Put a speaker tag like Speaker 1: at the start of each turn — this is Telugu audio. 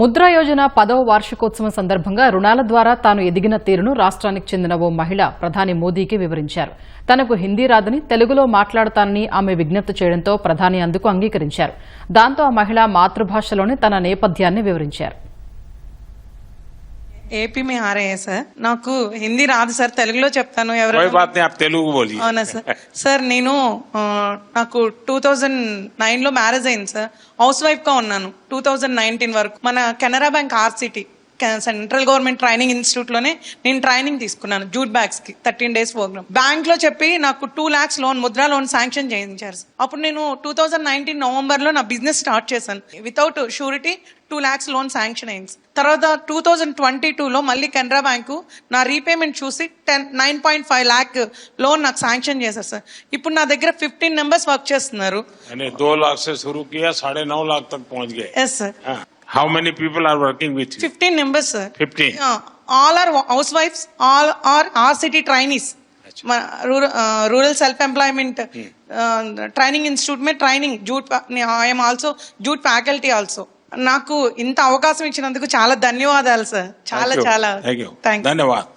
Speaker 1: ముద్రా యోజన పదవ వార్షికోత్సవం సందర్భంగా రుణాల ద్వారా తాను ఎదిగిన తీరును రాష్ట్రానికి చెందిన ఓ మహిళ ప్రధాని మోదీకి వివరించారు. తనకు హిందీ రాదని తెలుగులో మాట్లాడతానని ఆమె విజ్ఞప్తి చేయడంతో ప్రధాని అందుకు అంగీకరించారు. దాంతో ఆ మహిళ మాతృభాషలోనే తన నేపథ్యాన్ని వివరించారు.
Speaker 2: ఏపీ మీ ఆర్ఐఏ సార్ నాకు హిందీ రాదు సార్ తెలుగులో చెప్తాను
Speaker 3: ఎవరు తెలుగు
Speaker 2: అవునా సార్ సార్ నేను నాకు టూ థౌజండ్ నైన్లో మ్యారేజ్ అయింది సార్ హౌస్ వైఫ్గా ఉన్నాను టూ థౌజండ్ నైన్టీన్ వరకు. మన Canara bank RSETI central government training ఇన్స్టిట్యూట్లోనే నేను ట్రైనింగ్ తీసుకున్నాను జూట్ బ్యాగ్స్కి థర్టీన్ డేస్ ప్రోగ్రామ్. బ్యాంక్లో చెప్పి నాకు two lakhs loan Mudra loan sanction చేయించారు అప్పుడు నేను టూ థౌజండ్ నైన్టీన్ నవంబర్లో నా బిజినెస్ స్టార్ట్ చేశాను. Without surety two lakhs loan sanction అయింది తర్వాత టూ థౌజండ్ ట్వంటీ టూలో మళ్ళీ కెనరా బ్యాంకు నా రీపేమెంట్ చూసి ten nine point five lakh loan నాకు శాంక్షన్ చేశారు సార్. ఇప్పుడు నా దగ్గర ఫిఫ్టీన్ మెంబర్స్ వర్క్ చేస్తున్నారు. Yes sir.
Speaker 3: How many people are working
Speaker 2: with you? 15
Speaker 3: fifteen
Speaker 2: all are house wives all are RSETI trainees trainees. Rural self employment training institute May training jute I'm also jute faculty also నాకు ఇంత అవకాశం ఇచ్చినందుకు చాలా ధన్యవాదాలు సార్ చాలా చాలా.
Speaker 3: ధన్యవాదాలు.